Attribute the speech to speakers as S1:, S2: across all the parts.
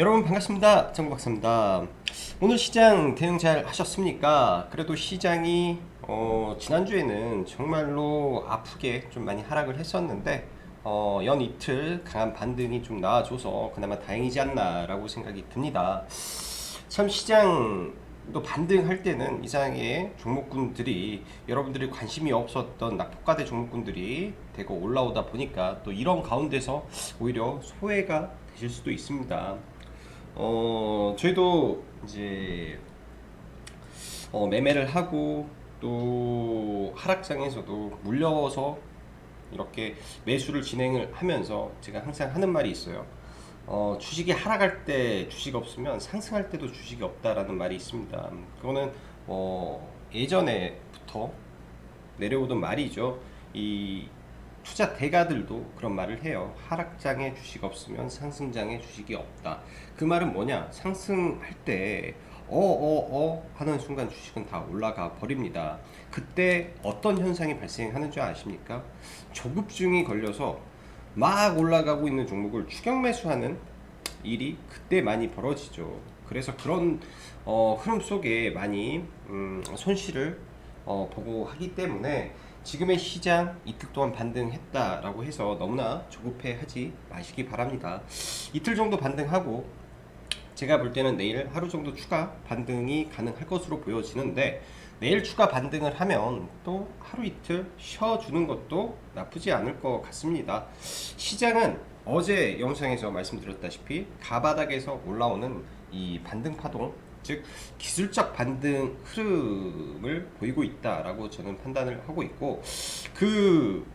S1: 여러분 반갑습니다. 정박사입니다. 오늘 시장 대응 잘 하셨습니까? 그래도 시장이 어, 지난주에는 정말로 아프게 좀 많이 하락을 했었는데 어, 연 이틀 강한 반등이 좀 나와줘서 그나마 다행이지 않나라고 생각이 듭니다. 참 시장도 반등할 때는 이상의 종목군들이 여러분들이 관심이 없었던 낙폭가대 종목군들이 대거 올라오다 보니까 또 이런 가운데서 오히려 소외가 되실 수도 있습니다. 어, 저희도 이제 어, 매매를 하고 또 하락장에서도 물려서 이렇게 매수를 진행을 하면서 제가 항상 하는 말이 있어요. 어, 주식이 하락할 때 주식 없으면 상승할 때도 주식이 없다라는 말이 있습니다. 그거는 어, 예전에부터 내려오던 말이죠. 이 투자 대가들도 그런 말을 해요. 하락장에 주식 없으면 상승장에 주식이 없다. 그 말은 뭐냐? 상승할 때 어어어 하는 순간 주식은 다 올라가 버립니다. 그때 어떤 현상이 발생하는 줄 아십니까? 조급증이 걸려서 막 올라가고 있는 종목을 추격 매수하는 일이 그때 많이 벌어지죠. 그래서 그런 어, 흐름 속에 많이 음, 손실을 어, 보고 하기 때문에 지금의 시장 이틀 동안 반등했다라고 해서 너무나 조급해 하지 마시기 바랍니다. 이틀 정도 반등하고 제가 볼 때는 내일 하루 정도 추가 반등이 가능할 것으로 보여지는데 내일 추가 반등을 하면 또 하루 이틀 쉬어주는 것도 나쁘지 않을 것 같습니다. 시장은 어제 영상에서 말씀드렸다시피 가바닥에서 올라오는 이 반등 파동 즉 기술적 반등 흐름을 보이고 있다라고 저는 판단을 하고 있고 그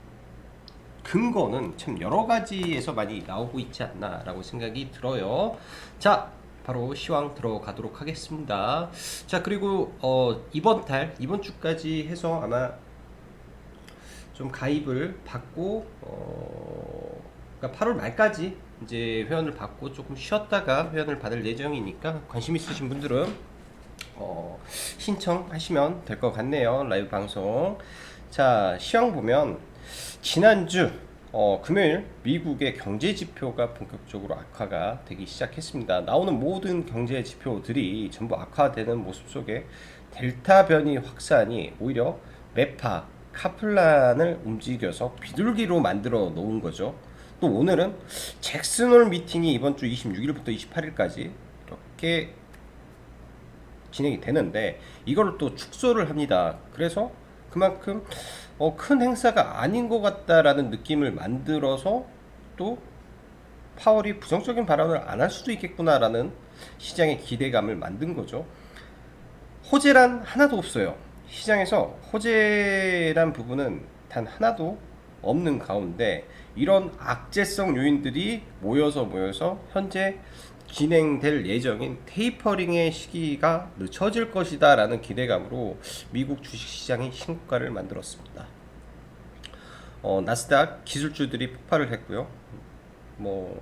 S1: 근거는 참 여러 가지에서 많이 나오고 있지 않나라고 생각이 들어요. 자, 바로 시황 들어가도록 하겠습니다. 자, 그리고 어, 이번 달 이번 주까지 해서 아마 좀 가입을 받고 어, 그러니까 8월 말까지 이제 회원을 받고 조금 쉬었다가 회원을 받을 예정이니까 관심 있으신 분들은 어, 신청하시면 될 것 같네요. 라이브 방송. 자, 시황 보면 지난주 어, 금요일 미국의 경제 지표가 본격적으로 악화가 되기 시작했습니다. 나오는 모든 경제 지표들이 전부 악화되는 모습 속에 델타 변이 확산이 오히려 메파 카플란을 움직여서 비둘기로 만들어 놓은 거죠. 또 오늘은 잭슨홀 미팅이 이번 주 26일부터 28일까지 이렇게 진행이 되는데 이걸 또 축소를 합니다. 그래서 그만큼 어, 큰 행사가 아닌 것 같다라는 느낌을 만들어서 또 파월이 부정적인 발언을 안 할 수도 있겠구나라는 시장의 기대감을 만든 거죠. 호재란 하나도 없어요. 시장에서 호재란 부분은 단 하나도 없는 가운데 이런 악재성 요인들이 모여서 모여서 현재 진행될 예정인 테이퍼링의 시기가 늦춰질 것이다 라는 기대감으로 미국 주식시장이 신고가를 만들었습니다. 어, 나스닥 기술주들이 폭발을 했고요. 뭐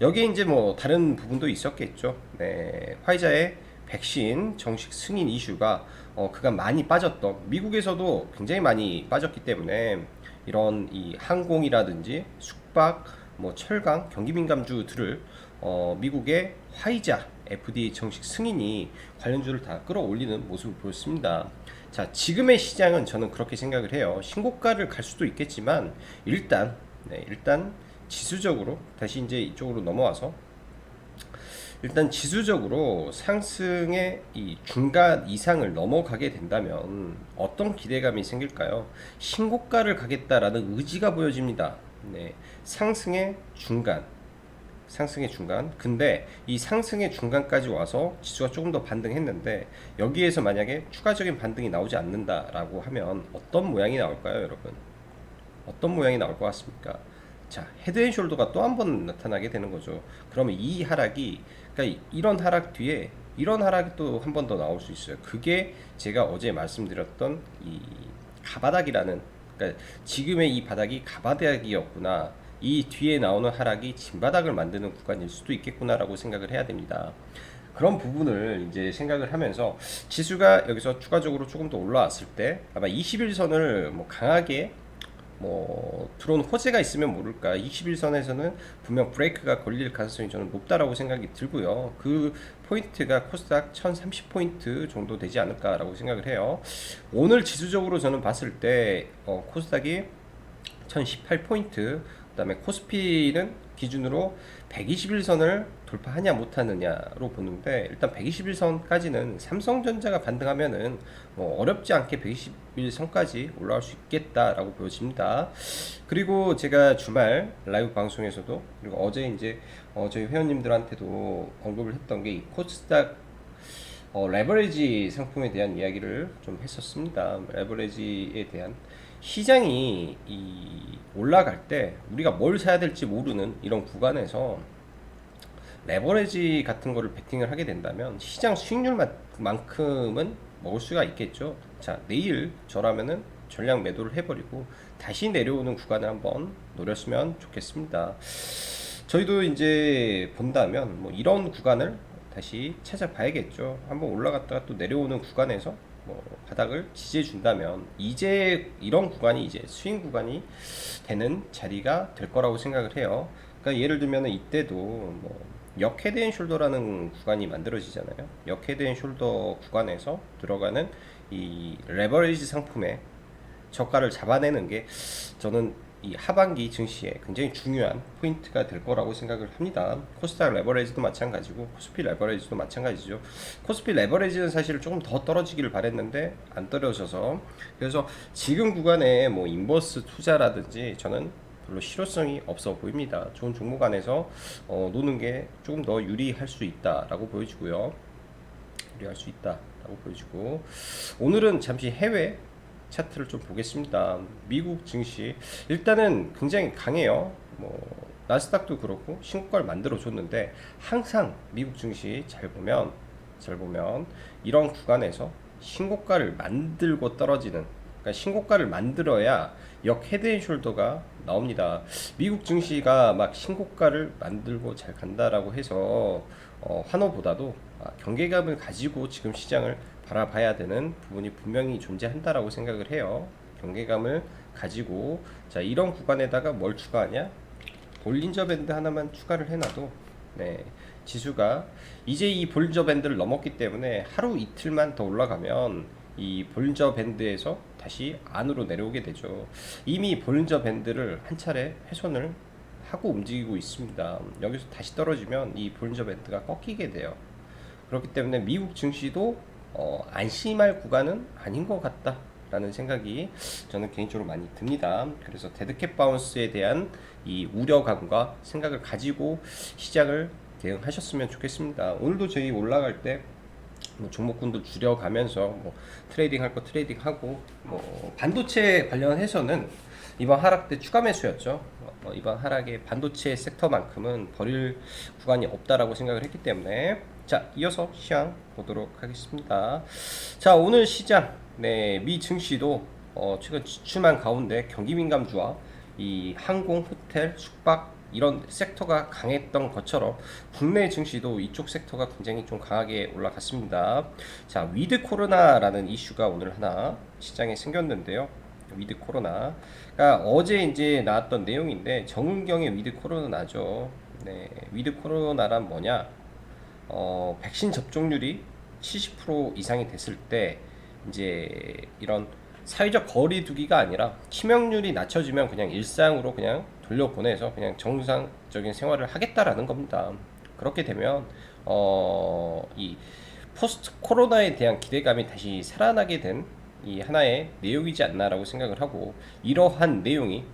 S1: 여기에 이제 뭐 다른 부분도 있었겠죠. 네, 화이자의 백신 정식 승인 이슈가 어, 그간 많이 빠졌던 미국에서도 굉장히 많이 빠졌기 때문에 이런 이 항공이라든지 숙박, 뭐 철강, 경기 민감주들을 어, 미국의 화이자 FDA 정식 승인이 관련주를 다 끌어올리는 모습을 보였습니다. 자, 지금의 시장은 저는 그렇게 생각을 해요. 신고가를 갈 수도 있겠지만 일단 네, 일단 지수적으로 다시 이제 이쪽으로 넘어와서 일단 지수적으로 상승의 이 중간 이상을 넘어가게 된다면 어떤 기대감이 생길까요? 신고가를 가겠다라는 의지가 보여집니다. 네, 상승의 중간, 상승의 중간. 근데 이 상승의 중간까지 와서 지수가 조금 더 반등했는데 여기에서 만약에 추가적인 반등이 나오지 않는다라고 하면 어떤 모양이 나올까요, 여러분? 어떤 모양이 나올 것 같습니까? 자, 헤드앤숄더가 또 한 번 나타나게 되는 거죠. 그러면 이 하락이 그러니까 이런 하락 뒤에 이런 하락이 또 한 번 더 나올 수 있어요. 그게 제가 어제 말씀드렸던 이 가바닥이라는 그러니까 지금의 이 바닥이 가바닥이었구나. 이 뒤에 나오는 하락이 진바닥을 만드는 구간일 수도 있겠구나라고 생각을 해야 됩니다. 그런 부분을 이제 생각을 하면서 지수가 여기서 추가적으로 조금 더 올라왔을 때 아마 21선을 뭐 강하게 뭐 들어온 호재가 있으면 모를까. 21선에서는 분명 브레이크가 걸릴 가능성이 저는 높다라고 생각이 들고요. 그 포인트가 코스닥 1030포인트 정도 되지 않을까라고 생각을 해요. 오늘 지수적으로 저는 봤을 때 어, 코스닥이 1018포인트 그 다음에 코스피는 기준으로 121선을 돌파하냐 못하느냐로 보는데 일단 121선까지는 삼성전자가 반등하면은 뭐 어렵지 않게 121선까지 올라갈 수 있겠다라고 보여집니다. 그리고 제가 주말 라이브 방송에서도 그리고 어제 이제 어 저희 회원님들한테도 언급을 했던 게 이 코스닥 어, 레버리지 상품에 대한 이야기를 좀 했었습니다. 레버리지에 대한 시장이 이 올라갈 때 우리가 뭘 사야 될지 모르는 이런 구간에서 레버리지 같은 거를 베팅을 하게 된다면 시장 수익률만큼은 먹을 수가 있겠죠. 자, 내일 저라면은 전량 매도를 해버리고 다시 내려오는 구간을 한번 노렸으면 좋겠습니다. 저희도 이제 본다면 뭐 이런 구간을 다시 찾아봐야겠죠. 한번 올라갔다가 또 내려오는 구간에서 뭐 바닥을 지지해 준다면 이제 이런 구간이 이제 스윙 구간이 되는 자리가 될 거라고 생각을 해요. 그러니까 예를 들면 이때도 뭐 역 헤드 앤 숄더라는 구간이 만들어지잖아요. 역 헤드 앤 숄더 구간에서 들어가는 이 레버리지 상품의 저가를 잡아내는 게 저는 이 하반기 증시에 굉장히 중요한 포인트가 될 거라고 생각을 합니다. 코스닥 레버리지도 마찬가지고 코스피 레버리지도 마찬가지죠. 코스피 레버리지는 사실 조금 더 떨어지기를 바랬는데 안 떨어져서 그래서 지금 구간에 뭐 인버스 투자라든지 저는 별로 실효성이 없어 보입니다. 좋은 종목 안에서 어, 노는 게 조금 더 유리할 수 있다라고 보여지고요. 유리할 수 있다라고 보여지고 오늘은 잠시 해외 차트를 좀 보겠습니다. 미국 증시 일단은 굉장히 강해요. 뭐 나스닥도 그렇고 신고가를 만들어 줬는데 항상 미국 증시 잘 보면 잘 보면 이런 구간에서 신고가를 만들고 떨어지는 그러니까 신고가를 만들어야 역 헤드 앤 숄더가 나옵니다. 미국 증시가 막 신고가를 만들고 잘 간다라고 해서 어, 환호보다도 아, 경계감을 가지고 지금 시장을 바라봐야 되는 부분이 분명히 존재한다라고 생각을 해요. 경계감을 가지고 자 이런 구간에다가 뭘 추가하냐? 볼린저 밴드 하나만 추가를 해놔도 네, 지수가 이제 이 볼린저 밴드를 넘었기 때문에 하루 이틀만 더 올라가면 이 볼린저 밴드에서 다시 안으로 내려오게 되죠. 이미 볼린저 밴드를 한 차례 훼손을 하고 움직이고 있습니다. 여기서 다시 떨어지면 이 볼린저 밴드가 꺾이게 돼요. 그렇기 때문에 미국 증시도 어, 안심할 구간은 아닌 것 같다 라는 생각이 저는 개인적으로 많이 듭니다. 그래서 데드캣 바운스에 대한 이 우려감과 생각을 가지고 시장을 대응하셨으면 좋겠습니다. 오늘도 저희 올라갈 때 뭐 종목군도 줄여가면서 뭐 트레이딩 할 거 트레이딩 하고 뭐 반도체 관련해서는 이번 하락 때 추가 매수였죠. 어, 이번 하락에 반도체 섹터만큼은 버릴 구간이 없다라고 생각을 했기 때문에 자 이어서 시장 보도록 하겠습니다. 자 오늘 시장 네, 미 증시도 어, 최근 지출만 가운데 경기 민감주와 이 항공, 호텔, 숙박 이런 섹터가 강했던 것처럼 국내 증시도 이쪽 섹터가 굉장히 좀 강하게 올라갔습니다. 자, 위드 코로나라는 이슈가 오늘 하나 시장에 생겼는데요. 위드 코로나. 그러니까 어제 이제 나왔던 내용인데 정은경의 위드 코로나죠. 네, 위드 코로나란 뭐냐? 어, 백신 접종률이 70% 이상이 됐을 때 이제 이런 사회적 거리 두기가 아니라 치명률이 낮춰지면 그냥 일상으로 그냥 돌려보내서 그냥 정상적인 생활을 하겠다라는 겁니다. 그렇게 되면 어, 이 포스트 코로나에 대한 기대감이 다시 살아나게 된 이 하나의 내용이지 않나라고 생각을 하고 이러한 내용이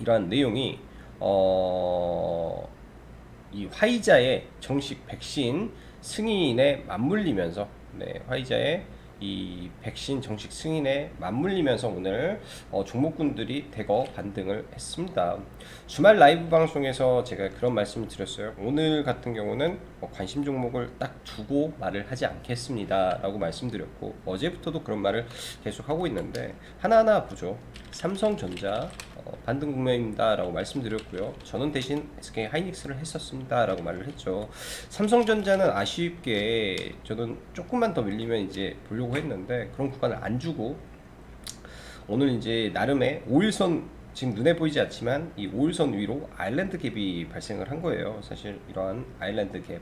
S1: 이러한 내용이 어, 이 화이자의 정식 백신 승인에 맞물리면서 네, 화이자의 이 백신 정식 승인에 맞물리면서 오늘 어, 종목군들이 대거 반등을 했습니다. 주말 라이브 방송에서 제가 그런 말씀을 드렸어요. 오늘 같은 경우는 뭐 관심 종목을 딱 두고 말을 하지 않겠습니다. 라고 말씀드렸고 어제부터도 그런 말을 계속 하고 있는데 하나하나 보죠. 삼성전자 어, 반등 국면입니다라고 말씀드렸고요. 저는 대신 SK 하이닉스를 했었습니다라고 말을 했죠. 삼성전자는 아쉽게 저는 조금만 더 밀리면 이제 보려고 했는데 그런 구간을 안 주고 오늘 이제 나름의 5일선 지금 눈에 보이지 않지만 이 5일선 위로 아일랜드 갭이 발생을 한 거예요. 사실 이러한 아일랜드 갭.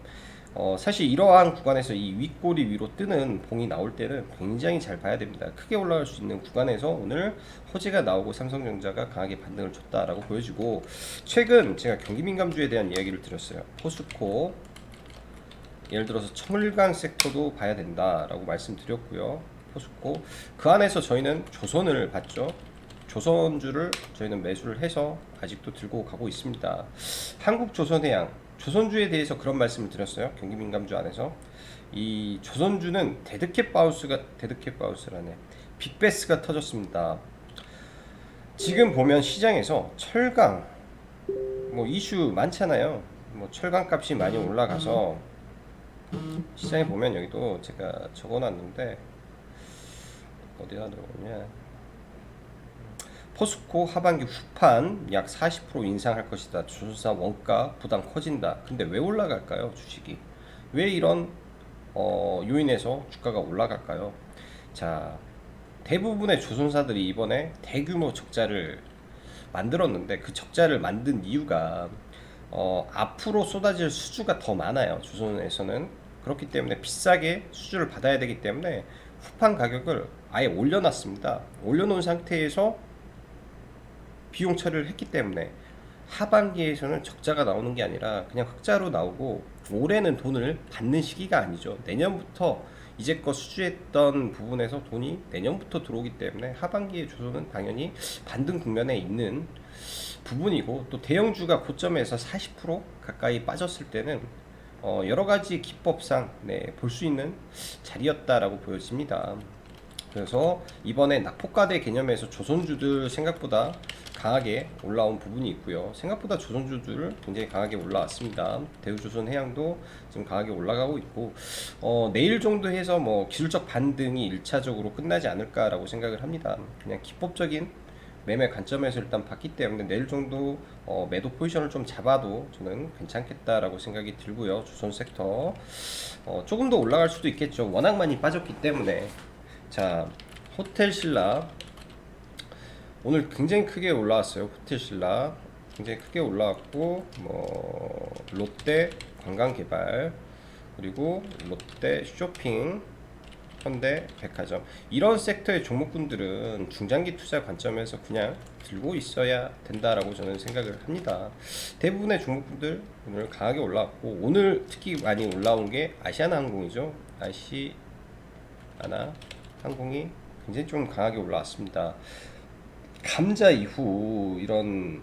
S1: 어, 사실 이러한 구간에서 이 윗꼬리 위로 뜨는 봉이 나올 때는 굉장히 잘 봐야 됩니다. 크게 올라갈 수 있는 구간에서 오늘 호재가 나오고 삼성전자가 강하게 반등을 줬다라고 보여지고 최근 제가 경기 민감주에 대한 이야기를 드렸어요. 포스코 예를 들어서 첨을강 섹터도 봐야 된다라고 말씀드렸고요. 포스코 그 안에서 저희는 조선을 봤죠. 조선주를 저희는 매수를 해서 아직도 들고 가고 있습니다. 한국조선해양 조선주에 대해서 그런 말씀을 드렸어요. 경기 민감주 안에서 이 조선주는 데드캣 바우스가 데드캣 바우스라네 빅베스가 터졌습니다. 지금 보면 시장에서 철강 뭐 이슈 많잖아요. 뭐 철강 값이 많이 올라가서 시장에 보면 여기도 제가 적어놨는데 어디다 들어오냐 포스코 하반기 후판 약 40% 인상할 것이다. 조선사 원가 부담 커진다. 근데 왜 올라갈까요? 주식이 왜 이런 어, 요인에서 주가가 올라갈까요? 자 대부분의 조선사들이 이번에 대규모 적자를 만들었는데 그 적자를 만든 이유가 어, 앞으로 쏟아질 수주가 더 많아요. 조선에서는 그렇기 때문에 비싸게 수주를 받아야 되기 때문에 후판 가격을 아예 올려놨습니다. 올려놓은 상태에서 비용 처리를 했기 때문에 하반기에서는 적자가 나오는 게 아니라 그냥 흑자로 나오고 올해는 돈을 받는 시기가 아니죠. 내년부터 이제껏 수주했던 부분에서 돈이 내년부터 들어오기 때문에 하반기에 조선은 당연히 반등 국면에 있는 부분이고 또 대형주가 고점에서 40% 가까이 빠졌을 때는 어 여러 가지 기법상 네, 볼 수 있는 자리였다라고 보여집니다. 그래서 이번에 낙폭과대 개념에서 조선주들 생각보다 강하게 올라온 부분이 있고요. 생각보다 조선주들 굉장히 강하게 올라왔습니다. 대우조선 해양도 지금 강하게 올라가고 있고 어, 내일 정도 해서 뭐 기술적 반등이 1차적으로 끝나지 않을까라고 생각을 합니다. 그냥 기법적인 매매 관점에서 일단 봤기 때문에 내일 정도 어, 매도 포지션을 좀 잡아도 저는 괜찮겠다라고 생각이 들고요. 조선 섹터 어, 조금 더 올라갈 수도 있겠죠. 워낙 많이 빠졌기 때문에 자 호텔 신라 오늘 굉장히 크게 올라왔어요. 호텔 신라 굉장히 크게 올라왔고 뭐 롯데 관광개발 그리고 롯데 쇼핑 현대 백화점 이런 섹터의 종목군들은 중장기 투자 관점에서 그냥 들고 있어야 된다라고 저는 생각을 합니다. 대부분의 종목군들 오늘 강하게 올라왔고 오늘 특히 많이 올라온 게 아시아나 항공이죠. 아시아나 항공이 굉장히 좀 강하게 올라왔습니다. 감자 이후 이런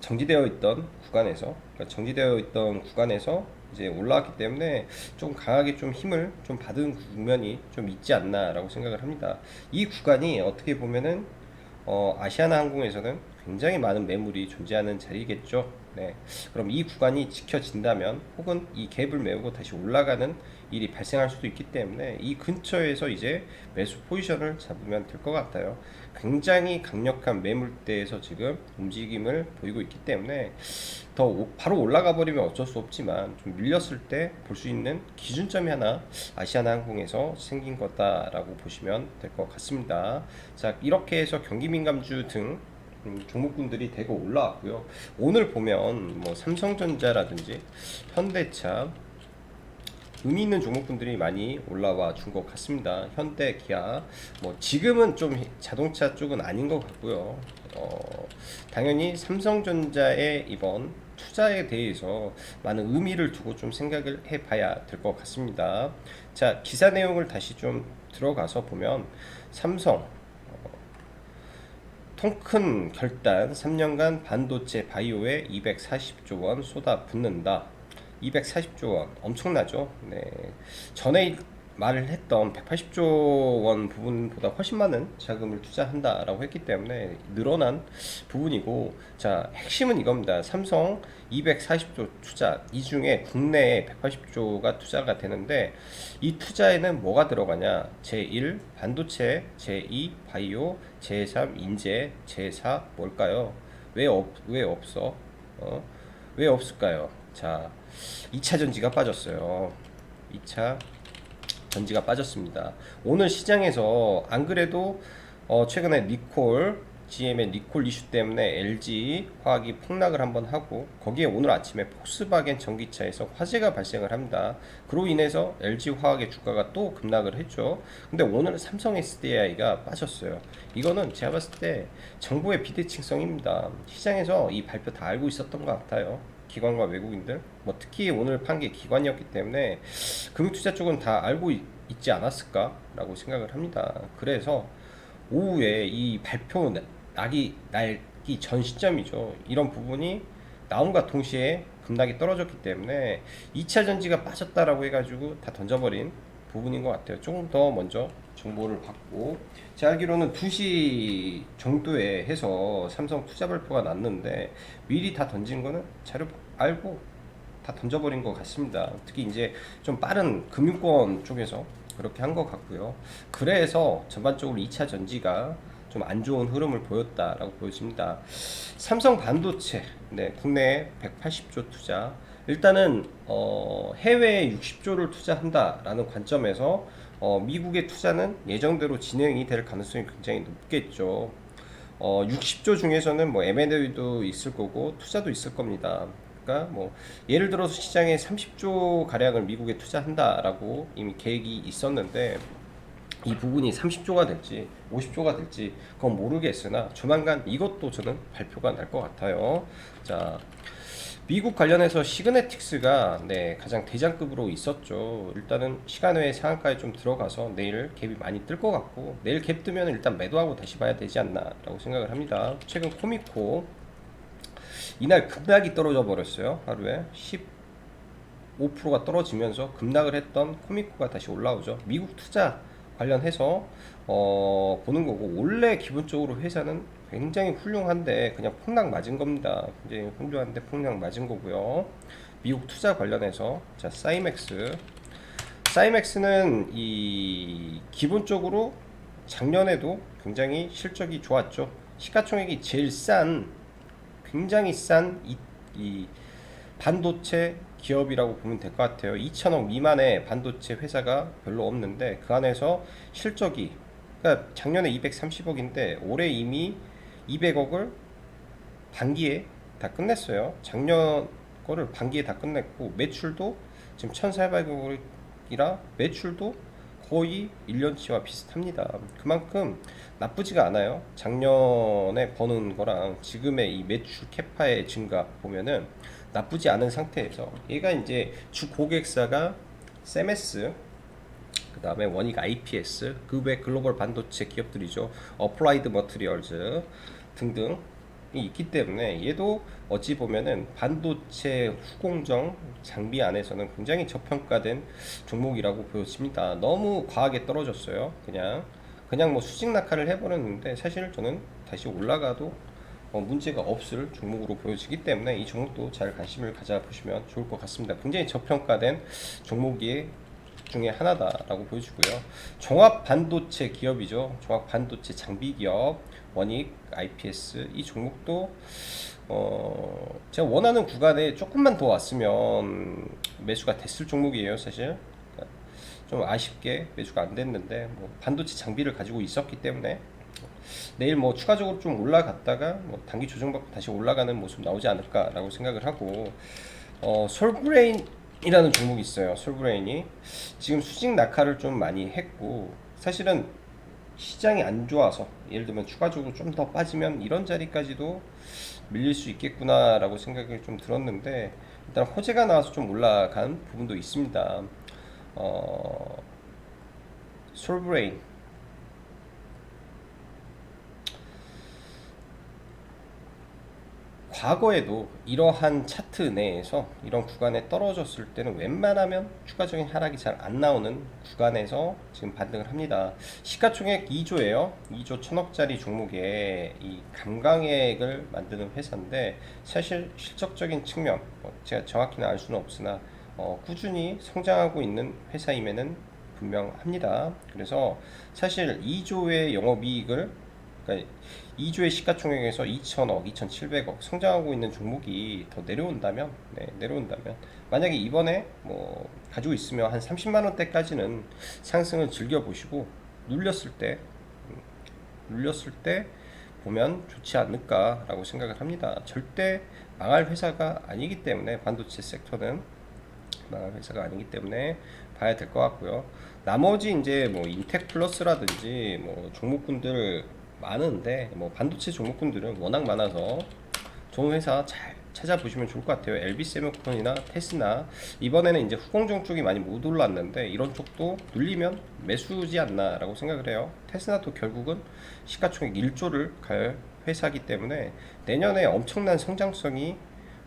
S1: 정지되어 있던 구간에서 그러니까 정지되어 있던 구간에서 이제 올라왔기 때문에 좀 강하게 좀 힘을 좀 받은 국면이 좀 있지 않나라고 생각을 합니다. 이 구간이 어떻게 보면은 어, 아시아나 항공에서는 굉장히 많은 매물이 존재하는 자리겠죠. 네. 그럼 이 구간이 지켜진다면 혹은 이 갭을 메우고 다시 올라가는 일이 발생할 수도 있기 때문에 이 근처에서 이제 매수 포지션을 잡으면 될 것 같아요. 굉장히 강력한 매물대에서 지금 움직임을 보이고 있기 때문에 더 오- 바로 올라가 버리면 어쩔 수 없지만 좀 밀렸을 때 볼 수 있는 기준점이 하나 아시아나 항공에서 생긴 거다라고 보시면 될 것 같습니다. 자 이렇게 해서 경기민감주 등 음, 종목군들이 대거 올라왔고요. 오늘 보면 뭐 삼성전자라든지 현대차 의미 있는 종목군들이 많이 올라와 준 것 같습니다. 현대, 기아, 뭐 지금은 좀 자동차 쪽은 아닌 것 같고요. 어, 당연히 삼성전자의 이번 투자에 대해서 많은 의미를 두고 좀 생각을 해봐야 될 것 같습니다. 자, 기사 내용을 다시 좀 들어가서 보면 삼성 통큰 결단 3년간 반도체 바이오에 240조 원 쏟아붓는다. 240조 원 엄청나죠. 네. 전에 말을 했던 180조 원 부분보다 훨씬 많은 자금을 투자한다라고 했기 때문에 늘어난 부분이고 자 핵심은 이겁니다. 삼성 240조 투자 이 중에 국내에 180조가 투자가 되는데 이 투자에는 뭐가 들어가냐 제1 반도체 제2 바이오 제3 인재 제4 뭘까요? 왜, 없, 왜 없어? 어? 왜 없을까요? 자 2차 전지가 빠졌어요. 2차 전지가 빠졌습니다. 오늘 시장에서 안 그래도 어, 최근에 니콜 GM의 니콜 이슈 때문에 LG 화학이 폭락을 한번 하고 거기에 오늘 아침에 폭스바겐 전기차에서 화재가 발생을 합니다. 그로 인해서 LG 화학의 주가가 또 급락을 했죠. 근데 오늘 삼성 SDI가 빠졌어요. 이거는 제가 봤을 때 정부의 비대칭성입니다. 시장에서 이 발표 다 알고 있었던 것 같아요. 기관과 외국인들, 뭐 특히 오늘 판 게 기관이었기 때문에 금융투자 쪽은 다 알고 있, 있지 않았을까라고 생각을 합니다. 그래서 오후에 이 발표 나- 나기 날기 전 시점이죠. 이런 부분이 나옴과 동시에 급락이 떨어졌기 때문에 2차 전지가 빠졌다라고 해가지고 다 던져버린 부분인 것 같아요. 조금 더 먼저 정보를 받고 제가 알기로는 2시 정도에 해서 삼성 투자 발표가 났는데 미리 다 던진 거는 자료 알고 다 던져버린 것 같습니다. 특히 이제 좀 빠른 금융권 쪽에서 그렇게 한 것 같고요. 그래서 전반적으로 2차 전지가 좀 안 좋은 흐름을 보였다라고 보여집니다. 삼성 반도체, 네, 국내 180조 투자. 일단은 어, 해외에 60조를 투자한다라는 관점에서 어, 미국의 투자는 예정대로 진행이 될 가능성이 굉장히 높겠죠. 어, 60조 중에서는 뭐 M&A도 있을 거고 투자도 있을 겁니다. 그러니까 뭐 예를 들어서 시장에 30조 가량을 미국에 투자한다라고 이미 계획이 있었는데 이 부분이 30조가 될지 50조가 될지 그건 모르겠으나 조만간 이것도 저는 발표가 날 것 같아요. 자, 미국 관련해서 시그네틱스가 네, 가장 대장급으로 있었죠. 일단은 시간 외에 상한가에 좀 들어가서 내일 갭이 많이 뜰 것 같고 내일 갭 뜨면 일단 매도하고 다시 봐야 되지 않나라고 생각을 합니다. 최근 코미코 이날 급락이 떨어져 버렸어요. 하루에 15%가 떨어지면서 급락을 했던 코미코가 다시 올라오죠. 미국 투자 관련해서 어, 보는 거고 원래 기본적으로 회사는 굉장히 훌륭한데 그냥 폭락 맞은 겁니다. 굉장히 훌륭한데 폭락 맞은 거고요. 미국 투자 관련해서 자 사이맥스 사이맥스는 이 기본적으로 작년에도 굉장히 실적이 좋았죠. 시가총액이 제일 싼 굉장히 싼 이, 이 반도체 기업이라고 보면 될 것 같아요. 2천억 미만의 반도체 회사가 별로 없는데 그 안에서 실적이 그러니까 작년에 230억인데 올해 이미 200억을 반기에 다 끝냈어요. 작년 거를 반기에 다 끝냈고 매출도 지금 1,400억이라 매출도 거의 1년치와 비슷합니다. 그만큼 나쁘지가 않아요. 작년에 버는 거랑 지금의 이 매출 캐파의 증가 보면은 나쁘지 않은 상태에서 얘가 이제 주 고객사가 세메스 그 다음에 원익 IPS 그 외 글로벌 반도체 기업들이죠 어플라이드 머트리얼즈 등등이 있기 때문에 얘도 어찌 보면은 반도체 후공정 장비 안에서는 굉장히 저평가된 종목이라고 보여집니다 너무 과하게 떨어졌어요 그냥 그냥 뭐 수직 낙하를 해버렸는데 사실 저는 다시 올라가도 어, 문제가 없을 종목으로 보여지기 때문에 이 종목도 잘 관심을 가져보시면 좋을 것 같습니다. 굉장히 저평가된 종목이 중에 하나다라고 보여지고요. 종합 반도체 기업이죠. 종합 반도체 장비 기업 원익 IPS 이 종목도 어 제가 원하는 구간에 조금만 더 왔으면 매수가 됐을 종목이에요, 사실. 그러니까 좀 아쉽게 매수가 안 됐는데 뭐 반도체 장비를 가지고 있었기 때문에 내일 뭐 추가적으로 좀 올라갔다가 뭐 단기 조정받고 다시 올라가는 모습 나오지 않을까라고 생각을 하고 어, 솔브레인 이라는 종목이 있어요. 솔브레인이 지금 수직 낙하를 좀 많이 했고 사실은 시장이 안 좋아서 예를 들면 추가적으로 좀 더 빠지면 이런 자리까지도 밀릴 수 있겠구나라고 생각이 좀 들었는데 일단 호재가 나와서 좀 올라간 부분도 있습니다. 어, 솔브레인 과거에도 이러한 차트 내에서 이런 구간에 떨어졌을 때는 웬만하면 추가적인 하락이 잘 안 나오는 구간에서 지금 반등을 합니다. 시가총액 2조예요. 2조 1000억짜리 종목에 이 감강액을 만드는 회사인데 사실 실적적인 측면 뭐 제가 정확히는 알 수는 없으나 어, 꾸준히 성장하고 있는 회사임에는 분명합니다. 그래서 사실 2조의 영업이익을 그러니까 2조의 시가총액에서 2천억, 2,700억 성장하고 있는 종목이 더 내려온다면, 네, 내려온다면 만약에 이번에 뭐 가지고 있으면 한 30만 원대까지는 상승을 즐겨 보시고 눌렸을 때 음, 눌렸을 때 보면 좋지 않을까라고 생각을 합니다. 절대 망할 회사가 아니기 때문에 반도체 섹터는 망할 회사가 아니기 때문에 봐야 될 것 같고요. 나머지 이제 뭐 인텍 플러스라든지 뭐 종목군들 많은데 뭐 반도체 종목군들은 워낙 많아서 좋은 회사 잘 찾아보시면 좋을 것 같아요. LB 세미콘이나 테스나 이번에는 이제 후공정 쪽이 많이 못 올랐는데 이런 쪽도 눌리면 매수지 않나라고 생각을 해요. 테스나도 결국은 시가총액 1조를 갈 회사기 때문에 내년에 엄청난 성장성이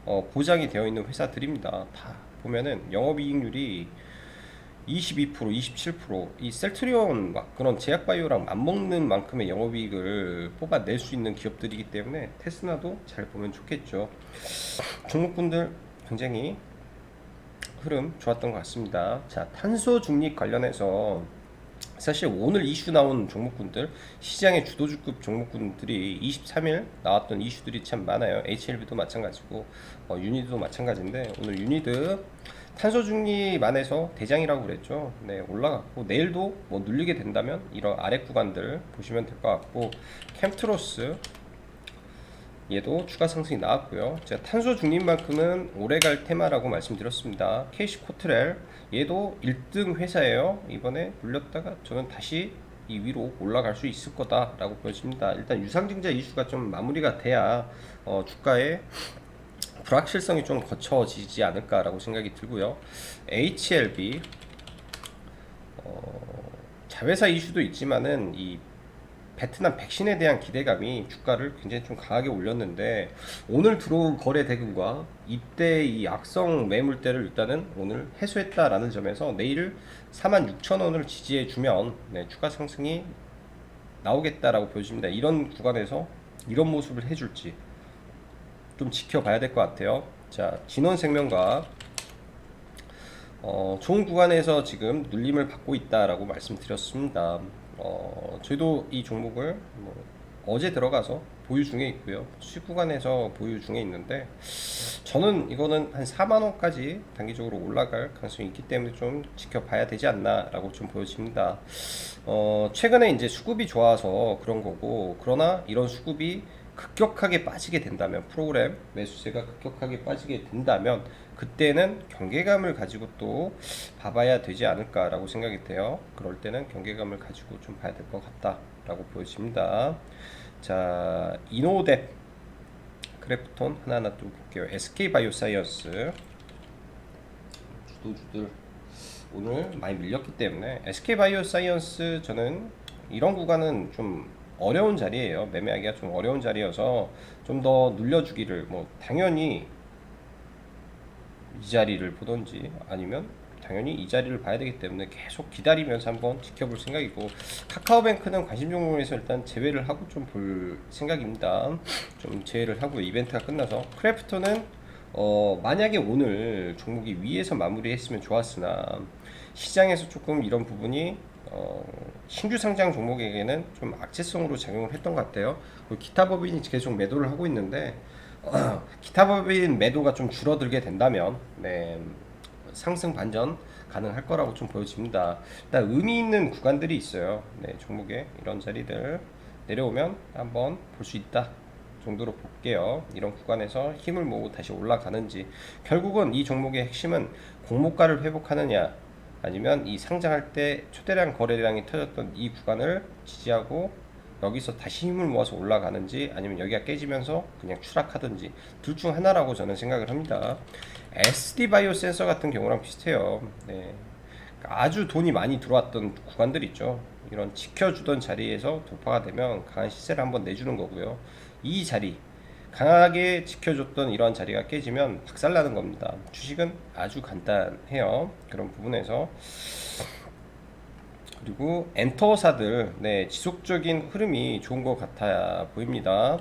S1: 어, 보장이 되어 있는 회사들입니다. 다 보면은 영업이익률이 22%, 27%이 셀트리온 막 그런 제약바이오랑 맞먹는 만큼의 영업이익을 뽑아낼 수 있는 기업들이기 때문에 테스나도 잘 보면 좋겠죠. 종목분들 굉장히 흐름 좋았던 것 같습니다. 자, 탄소 중립 관련해서 사실 오늘 이슈 나온 종목군들 시장의 주도주급 종목군들이 23일 나왔던 이슈들이 참 많아요. HLB도 마찬가지고 어, 유니드도 마찬가지인데 오늘 유니드 탄소 중립 안에서 대장이라고 그랬죠. 네 올라갔고 내일도 뭐 눌리게 된다면 이런 아래 구간들 보시면 될 것 같고 캠트로스 얘도 추가 상승이 나왔고요. 제가 탄소 중립만큼은 오래갈 테마라고 말씀드렸습니다. 케이시 코트렐 얘도 1등 회사예요. 이번에 물렸다가 저는 다시 이 위로 올라갈 수 있을 거다라고 보여집니다. 일단 유상증자 이슈가 좀 마무리가 돼야 어, 주가에 불확실성이 좀 거쳐지지 않을까라고 생각이 들고요. HLB 어, 자회사 이슈도 있지만은 이 베트남 백신에 대한 기대감이 주가를 굉장히 좀 강하게 올렸는데 오늘 들어온 거래 대금과 이때 이 악성 매물대를 일단은 오늘 해소했다라는 점에서 내일 46,000원을 지지해 주면 네, 추가 상승이 나오겠다라고 보여집니다. 이런 구간에서 이런 모습을 해줄지 좀 지켜봐야 될 것 같아요. 자, 진원생명과 어, 좋은 구간에서 지금 눌림을 받고 있다라고 말씀드렸습니다. 어, 저희도 이 종목을 뭐 어제 들어가서 보유 중에 있고요. 수익 구간에서 보유 중에 있는데 저는 이거는 한 4만 원까지 단기적으로 올라갈 가능성이 있기 때문에 좀 지켜봐야 되지 않나라고 좀 보여집니다. 어, 최근에 이제 수급이 좋아서 그런 거고 그러나 이런 수급이 급격하게 빠지게 된다면 프로그램 매수세가 급격하게 빠지게 된다면 그때는 경계감을 가지고 또 봐봐야 되지 않을까라고 생각이 돼요. 그럴 때는 경계감을 가지고 좀 봐야 될 것 같다라고 보여집니다. 자, 이노뎁 그래프톤 하나하나 또 볼게요. SK 바이오사이언스 주도주들 오늘 많이 밀렸기 때문에 SK 바이오사이언스 저는 이런 구간은 좀 어려운 자리예요. 매매하기가 좀 어려운 자리여서 좀 더 눌려주기를 뭐 당연히 이 자리를 보던지 아니면 당연히 이 자리를 봐야 되기 때문에 계속 기다리면서 한번 지켜볼 생각이고 카카오뱅크는 관심 종목에서 일단 제외를 하고 좀 볼 생각입니다. 좀 제외를 하고 이벤트가 끝나서 크래프톤은 어 만약에 오늘 종목이 위에서 마무리했으면 좋았으나 시장에서 조금 이런 부분이 어, 신규 상장 종목에게는 좀 악재성으로 작용을 했던 것 같아요. 기타 법인이 계속 매도를 하고 있는데 어, 기타 법인 매도가 좀 줄어들게 된다면 네, 상승 반전 가능할 거라고 좀 보여집니다. 일단 의미 있는 구간들이 있어요. 네, 종목에 이런 자리들 내려오면 한번 볼 수 있다. 정도로 볼게요. 이런 구간에서 힘을 모으고 다시 올라가는지 결국은 이 종목의 핵심은 공모가를 회복하느냐 아니면 이 상장할 때 초대량 거래량이 터졌던 이 구간을 지지하고 여기서 다시 힘을 모아서 올라가는지 아니면 여기가 깨지면서 그냥 추락하든지 둘 중 하나라고 저는 생각을 합니다. SD 바이오 센서 같은 경우랑 비슷해요. 네. 그러니까 아주 돈이 많이 들어왔던 구간들 있죠. 이런 지켜주던 자리에서 돌파가 되면 강한 시세를 한번 내주는 거고요. 이 자리 강하게 지켜줬던 이러한 자리가 깨지면 박살나는 겁니다. 주식은 아주 간단해요. 그런 부분에서 그리고 엔터사들 네, 지속적인 흐름이 좋은 것 같아 보입니다.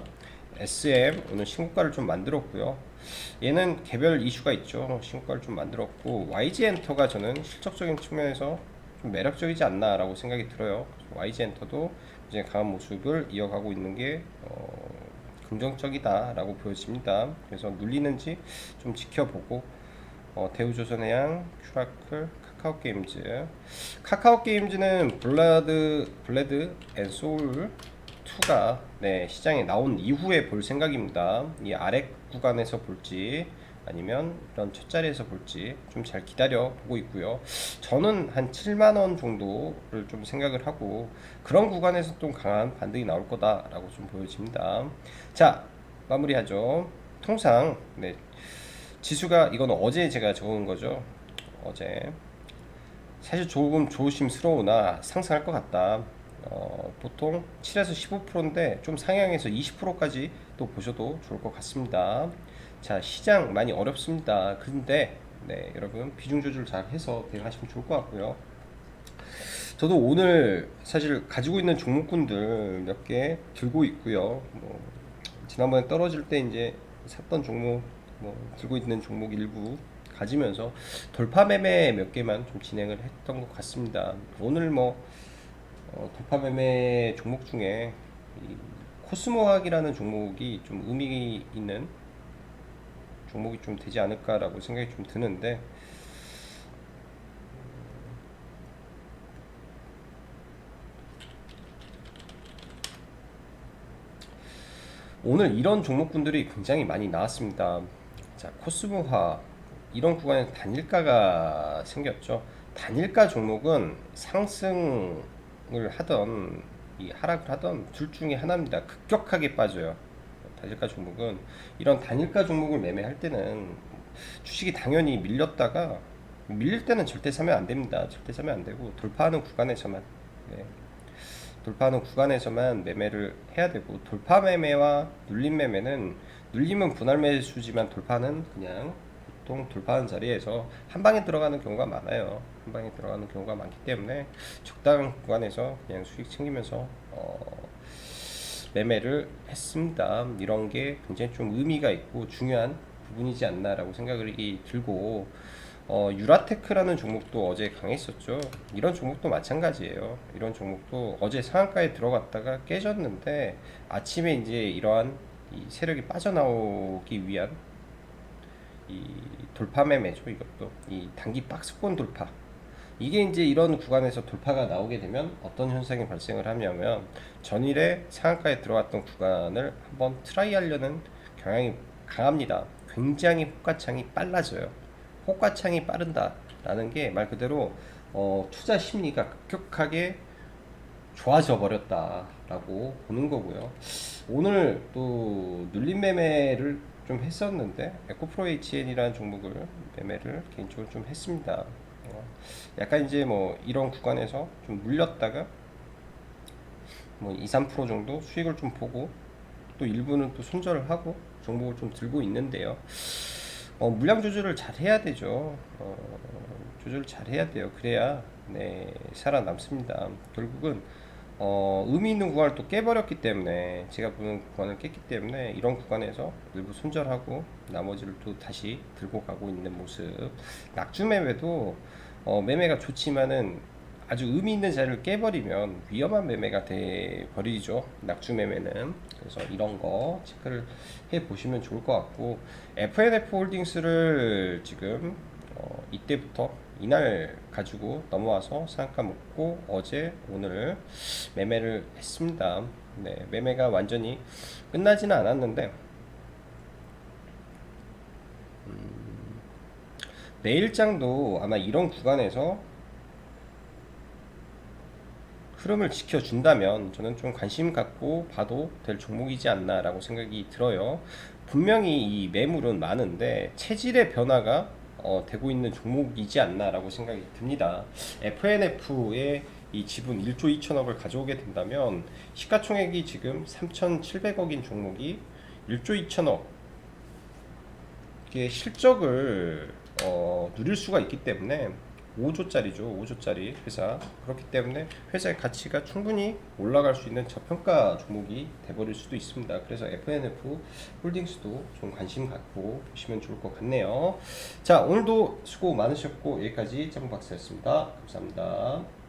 S1: SM 오늘 신고가를 좀 만들었고요. 얘는 개별 이슈가 있죠. 신고가를 좀 만들었고 YG 엔터가 저는 실적적인 측면에서 좀 매력적이지 않나라고 생각이 들어요. YG 엔터도 이제 강한 모습을 이어가고 있는 게 어, 긍정적이다라고 보여집니다. 그래서 눌리는지 좀 지켜보고 어, 대우조선해양, 큐라클, 카카오 게임즈. 카카오 게임즈는 블라드 블레드 앤 소울 FNF2가 네, 시장에 나온 이후에 볼 생각입니다. 이 아래 구간에서 볼지 아니면 이런 첫 자리에서 볼지 좀 잘 기다려 보고 있고요. 저는 한 7만 원 정도를 좀 생각을 하고 그런 구간에서 좀 강한 반등이 나올 거다라고 좀 보여집니다. 자, 마무리하죠. 통상 네, 지수가 이건 어제 제가 적은 거죠. 어제 사실 조금 조심스러우나 상승할 것 같다. 어, 보통 7에서 15%인데 좀 상향해서 20%까지 또 보셔도 좋을 것 같습니다. 자, 시장 많이 어렵습니다. 근데 네, 여러분 비중 조절 잘 해서 대응하시면 좋을 것 같고요. 저도 오늘 사실 가지고 있는 종목군들 몇 개 들고 있고요. 뭐 지난번에 떨어질 때 이제 샀던 종목 뭐 들고 있는 종목 일부 가지면서 돌파 매매 몇 개만 좀 진행을 했던 것 같습니다. 오늘 뭐 어, 돌파 매매 종목 중에 이 코스모학이라는 종목이 좀 의미 있는 종목이 좀 되지 않을까라고 생각이 좀 드는데 오늘 이런 종목군들이 굉장히 많이 나왔습니다. 자, 코스모화 이런 구간에 단일가가 생겼죠. 단일가 종목은 상승을 하던 이 하락을 하던 둘 중에 하나입니다. 급격하게 빠져요. 단일가 종목은 이런 단일가 종목을 매매할 때는 주식이 당연히 밀렸다가 밀릴 때는 절대 사면 안 됩니다. 절대 사면 안 되고 돌파하는 구간에서만 네. 돌파하는 구간에서만 매매를 해야 되고 돌파 매매와 눌림 매매는 눌림은 분할 매수지만 돌파는 그냥 보통 돌파하는 자리에서 한 방에 들어가는 경우가 많아요. 한 방에 들어가는 경우가 많기 때문에 적당한 구간에서 그냥 수익 챙기면서 어, 매매를 했습니다. 이런 게 굉장히 좀 의미가 있고 중요한 부분이지 않나라고 생각이 들고 어, 유라테크라는 종목도 어제 강했었죠. 이런 종목도 마찬가지예요. 이런 종목도 어제 상한가에 들어갔다가 깨졌는데 아침에 이제 이러한 이 세력이 빠져나오기 위한 이 돌파 매매죠. 이것도 이 단기 박스권 돌파. 이게 이제 이런 구간에서 돌파가 나오게 되면 어떤 현상이 발생을 하냐면 전일에 상한가에 들어갔던 구간을 한번 트라이 하려는 경향이 강합니다. 굉장히 호가창이 빨라져요. 호가창이 빠른다라는 게 말 그대로 어, 투자 심리가 급격하게 좋아져 버렸다라고 보는 거고요. 오늘 또 눌림 매매를 좀 했었는데 에코프로 HN이라는 종목을 매매를 개인적으로 좀 했습니다. 어, 약간 이제 뭐 이런 구간에서 좀 물렸다가 뭐 2, 3% 정도 수익을 좀 보고 또 일부는 또 손절을 하고 종목을 좀 들고 있는데요. 어, 물량 조절을 잘 해야 되죠. 어, 조절을 잘 해야 돼요. 그래야 네, 살아남습니다. 결국은 어, 의미 있는 구간을 또 깨버렸기 때문에 제가 보는 구간을 깼기 때문에 이런 구간에서 일부 손절하고 나머지를 또 다시 들고 가고 있는 모습. 낙주 매매도 어, 매매가 좋지만은 아주 의미 있는 자리를 깨버리면 위험한 매매가 돼 버리죠. 낙주 매매는. 그래서 이런 거 체크를 해 보시면 좋을 것 같고 FNF 홀딩스를 지금 어, 이때부터 이날 가지고 넘어와서 상가 먹고 어제 오늘 매매를 했습니다. 네, 매매가 완전히 끝나지는 않았는데 음, 내일장도 아마 이런 구간에서 흐름을 지켜준다면 저는 좀 관심 갖고 봐도 될 종목이지 않나라고 생각이 들어요. 분명히 이 매물은 많은데 체질의 변화가 어, 되고 있는 종목이지 않나라고 생각이 듭니다. FNF의 이 지분 1조 2천억을 가져오게 된다면 시가총액이 지금 3,700억인 종목이 1조 2천억 의 실적을 어, 누릴 수가 있기 때문에 5조짜리죠. 5조짜리 회사. 그렇기 때문에 회사의 가치가 충분히 올라갈 수 있는 저평가 종목이 돼버릴 수도 있습니다. 그래서 FNF 홀딩스도 좀 관심 갖고 보시면 좋을 것 같네요. 자, 오늘도 수고 많으셨고 여기까지 짱박스였습니다. 감사합니다.